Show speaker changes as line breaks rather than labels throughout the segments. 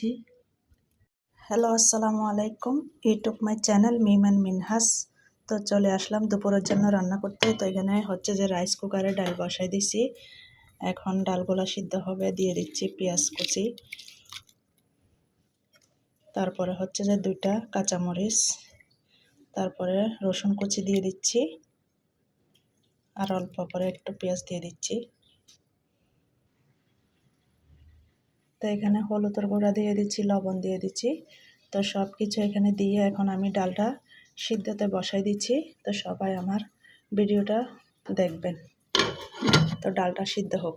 দিচ্ছি। হ্যালো, আসসালামু আলাইকুম। YouTube my channel Miman Minhas. তো চলে আসলাম, দুপুরের জন্য রান্না করতে। তো এখানে হচ্ছে যে রাইস কুকারে ডাল বসাই দিছি। এখন ডালগুলা সিদ্ধ হবে, দিয়ে দিচ্ছি পেঁয়াজ কুচি। তারপরে হচ্ছে যে দুইটা কাঁচামরিচ। তারপরে রসুন কুচি দিয়ে দিচ্ছি। আর অল্প করে একটু পেঁয়াজ দিয়ে দিচ্ছি। তো এখানে হলুদের গুঁড়া দিয়ে দিচ্ছি, লবণ দিয়ে দিচ্ছি। তো সব কিছু এখানে দিয়ে এখন আমি ডালটা সিদ্ধতে বসাই দিচ্ছি। তো সবাই আমার ভিডিওটা দেখবেন। তো ডালটা সিদ্ধ হোক।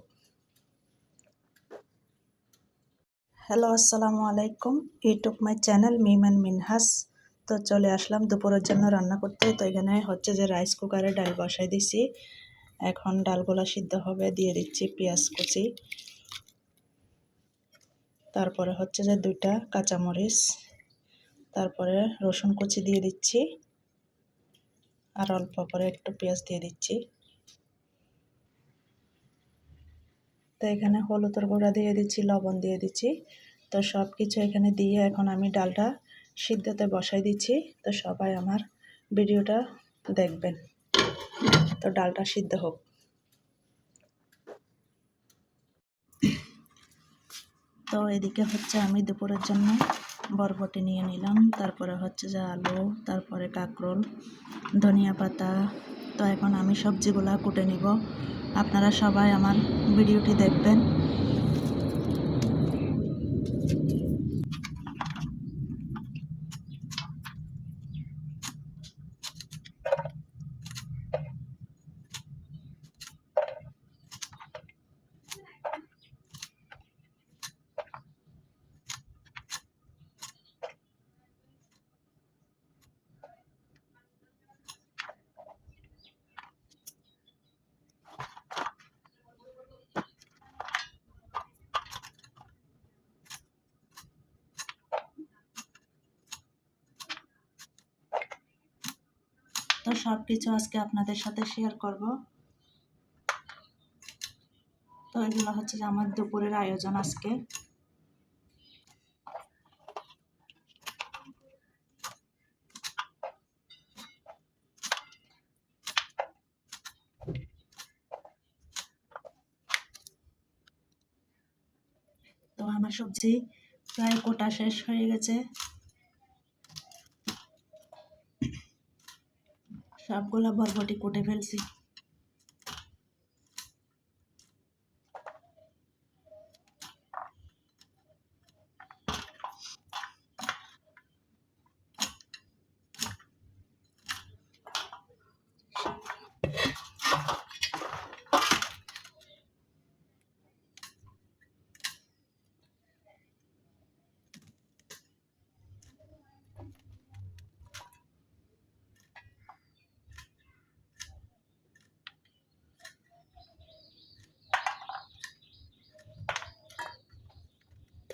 হ্যালো, আসসালামু আলাইকুম। YouTube my channel Miman Minhas. তো চলে আসলাম দুপুরের জন্য রান্না করতে। তো এখানে হচ্ছে যে রাইস কুকারে ডাল বসাই দিছি। এখন ডালগুলা সিদ্ধ হবে, দিয়ে দিচ্ছি পেঁয়াজ কুচি। তারপরে হচ্ছে যে দুইটা কাঁচামরিচ, তারপরে রসুন কুচি দিয়ে দিচ্ছি, আর অল্প করে একটু পেঁয়াজ দিয়ে দিচ্ছি। তো এখানে হলুদের গুঁড়া দিয়ে দিচ্ছি, লবণ দিয়ে দিচ্ছি। তো সব কিছু এখানে দিয়ে এখন আমি ডালটা সিদ্ধতে বসাই দিচ্ছি। তো সবাই আমার ভিডিওটা দেখবেন। তো ডালটা সিদ্ধ হোক। তো এদিকে হচ্ছে আমি দুপুরের জন্য বরবটি নিয়ে নিলাম। তারপরে হচ্ছে যে আলু, তারপরে কাঁকরোল, ধনিয়া পাতা। তো এখন আমি সবজিগুলা কুটে নিব। আপনারা সবাই আমার ভিডিওটি দেখবেন। তো সব কিছু আজকে আপনাদের সাথে শেয়ার করব। তো এগুলো হচ্ছে যে আমার দুপুরের আয়োজন আজকে। তো আমার সবজি প্রায় কোটা শেষ হয়ে গেছে। সবগুলো বরবটি কুটে ফেলছি।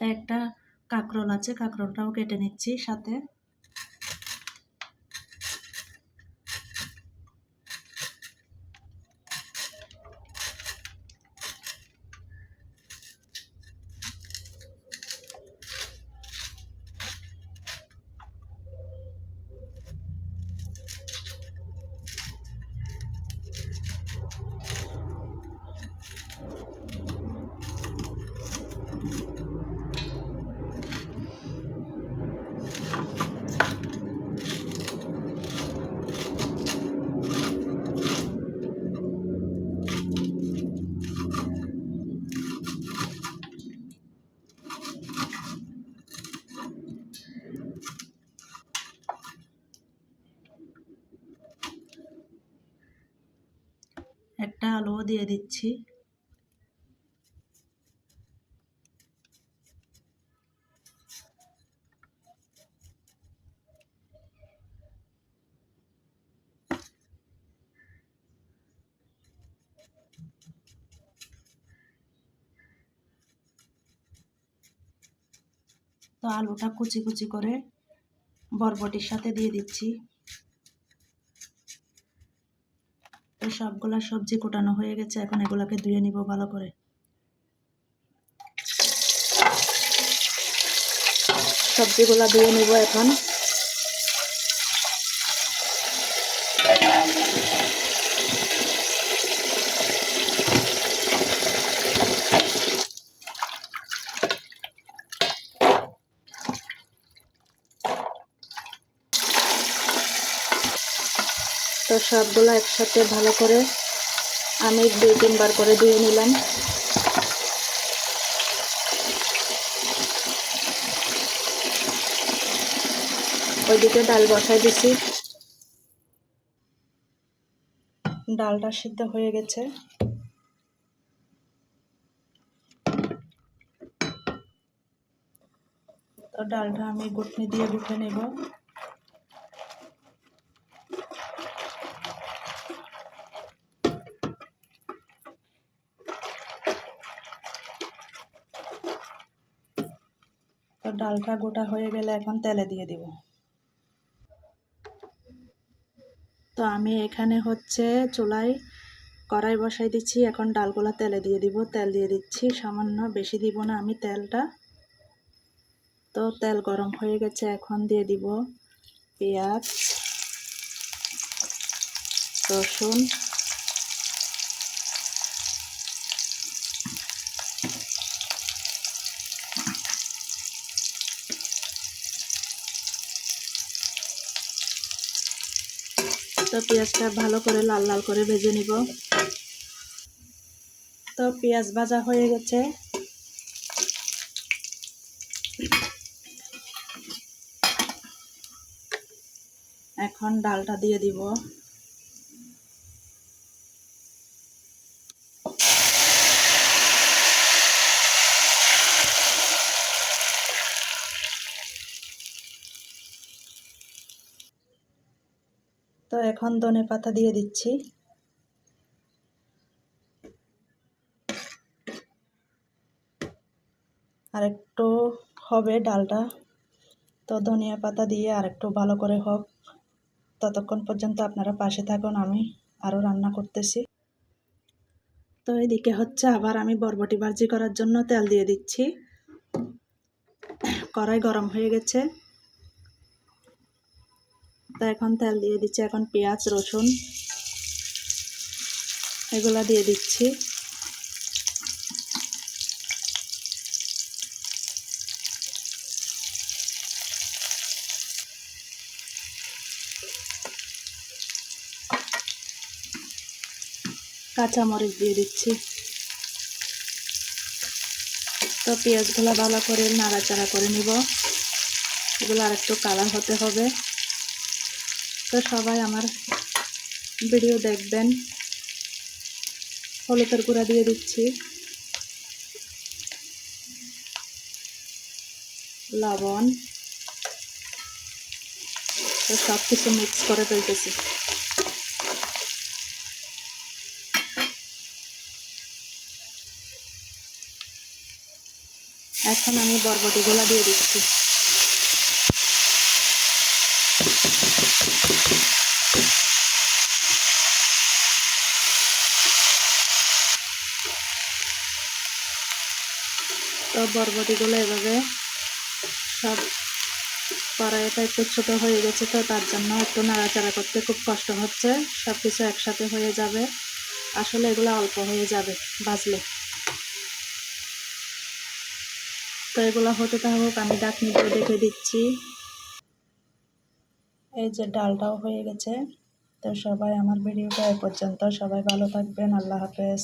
একটা কাঁকরোল আছে কাঁকরোলটাও কেটে নিচ্ছি সাথে। একটা আলুও দিয়ে দিচ্ছি। তো আলুটা কুচি কুচি করে বরবটির সাথে দিয়ে দিচ্ছি। তো সবগুলা সবজি কোটানো হয়ে গেছে, এখন এগুলাকে ধুয়ে নিব ভালো করে। সবজিগুলা ধুয়ে নিব এখন। তো সবগুলো একসাথে ভালো করে আমি দুই তিনবার করে ধুয়ে নিলাম। ওইদিকে ডাল বসাই দিছি। ডালটা সিদ্ধ হয়ে গেছে। তো ডালটা আমি গুটনি দিয়ে গুটে নেব তো ডালটা গোটা হয়ে গেলে এখন তেলে দিয়ে দিব। তো আমি এখানে হচ্ছে চুলায় কড়াই বসাই দিচ্ছি, এখন ডালগুলা তেলে দিয়ে দিব। তেল দিয়ে দিচ্ছি, সামান্য বেশি দিব না আমি তেলটা। তো তেল গরম হয়ে গেছে, এখন দিয়ে দিব পেঁয়াজ, রসুন পেঁয়াজটা ভালো করে লাল লাল করে ভেজে নিব। তো পেঁয়াজ ভাজা হয়ে গেছে। এখন ডালটা দিয়ে দিব। এখন ধনে পাতা দিয়ে দিচ্ছি। আর একটু হবে ডালটা। তো ধনিয়া পাতা দিয়ে আর একটু ভালো করে হোক। ততক্ষণ পর্যন্ত আপনারা পাশে থাকুন, আমি আরও রান্না করতেছি। তো এদিকে হচ্ছে আবার আমি বরবটি ভাজি করার জন্য তেল দিয়ে দিচ্ছি। কড়াই গরম হয়ে গেছে। তো এখন তেল দিয়ে দিচ্ছি, এখন পেঁয়াজ, রসুন এগুলা দিয়ে দিচ্ছি। কাঁচামরিচ দিয়ে দিচ্ছি। তো পেঁয়াজগুলো ভালো করে নাড়াচাড়া করে নিব। এগুলো আর একটু কালার হতে হবে। তো সবাই আমার ভিডিও দেখবেন। হলুদের গুঁড়া দিয়ে দিচ্ছি। লবণ। তো সব কিছু মিক্স করে ফেলতেছি। এখন আমি বরবটিগুলো দিয়ে দিচ্ছি। তো বরবটিগুলো এভাবে সব কড়াইটা একটু ছোটো হয়ে গেছে তো তার জন্য একটু নাড়াচাড়া করতে খুব কষ্ট হচ্ছে। সব কিছু একসাথে হয়ে যাবে। আসলে এগুলো অল্প হয়ে যাবে বাজলে তো এগুলো হতে থাকুক, আমি ডাকনি দিয়ে দেখে দিচ্ছি। এই যে ডালটাও হয়ে গেছে। তো সবাই আমার ভিডিওটা এ পর্যন্ত। সবাই ভালো থাকবেন। আল্লাহ হাফেজ।